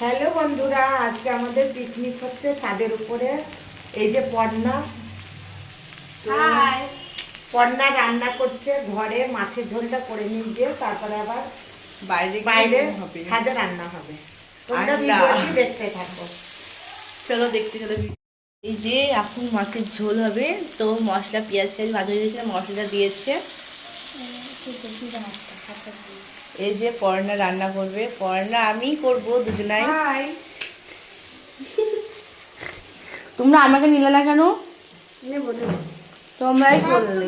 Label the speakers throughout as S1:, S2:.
S1: Hello বন্ধুরা আজকে আমাদের পিকনিক হচ্ছে ছাদের উপরে। এই যে পর্ণা পর্ণা রান্না করছে ঘরে মাছের ঝোলটা করে নিয়ে তারপরে আবার
S2: বাইরে
S1: বাইরে
S2: হবে।
S1: ছাদে রান্না হবে। তোমরা ভিডিওটি দেখতে থাকো।
S2: চলো দেখতে চলো এই যে এখন মাছের ঝোল হবে তো মশলা পেঁয়াজ পেঁয়াজ ভাজা হয়ে গেছে মশলা দিয়েছে। এই যে পর্ণা রান্না করবে। পর্ণা আমি করব দুজনাই। তোমরা আমাকে নিলে না কেন? তোমরাই করলে।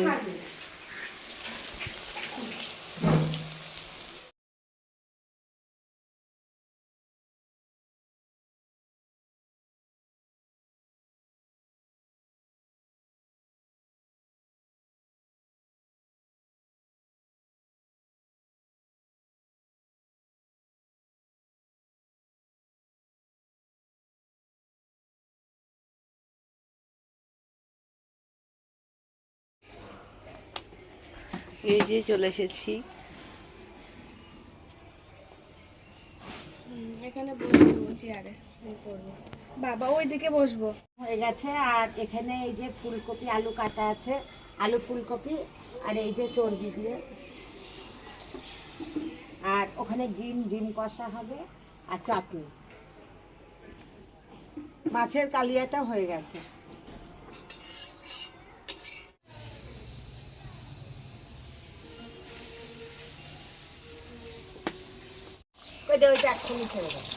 S2: এই যে চলে এসেছি।
S3: এখানে বসবো চেয়ারে। করব। বাবা ওইদিকে বসবো।
S1: হয়ে গেছে আর এখানে এই যে ফুলকপি আলু কাটা আছে। আলু ফুলকপি আর এই যে চর্বি দিয়ে। আর ওখানে ডিম ডিম কষা হবে আর চাটনি। মাছের কালিয়াটা হয়ে গেছে। কই দে ওইটা এক্ষুনি ছেড়ে দেবে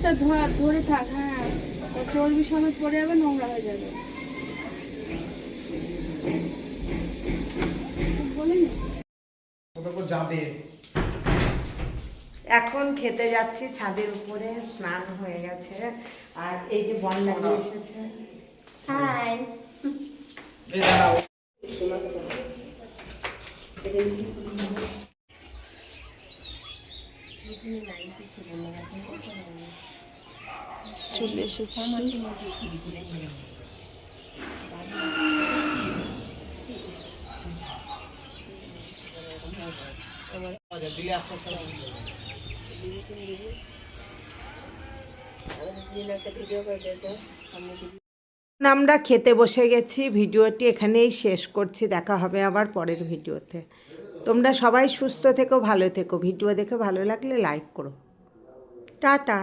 S3: হাতটা ধরে থাক হ্যাঁ। চর্বি সময় পড়ে যাবে নোংরা হয়ে যাবে।
S4: যাবে?
S1: এখন খেতে যাচ্ছি ছাদের উপরে স্নান হয়ে গেছে। আর এই যে বন্যা এসেছে। হাই।
S4: এই দাঁড়াও।
S2: চলে এসেছি।
S1: আমরা খেতে বসে গেছি, ভিডিওটি এখানেই শেষ করছি, দেখা হবে আবার পরের ভিডিওতে। তোমরা সবাই সুস্থ থেকো, ভালো থেকো, ভিডিও দেখে ভালো লাগলে লাইক করো। টাটা।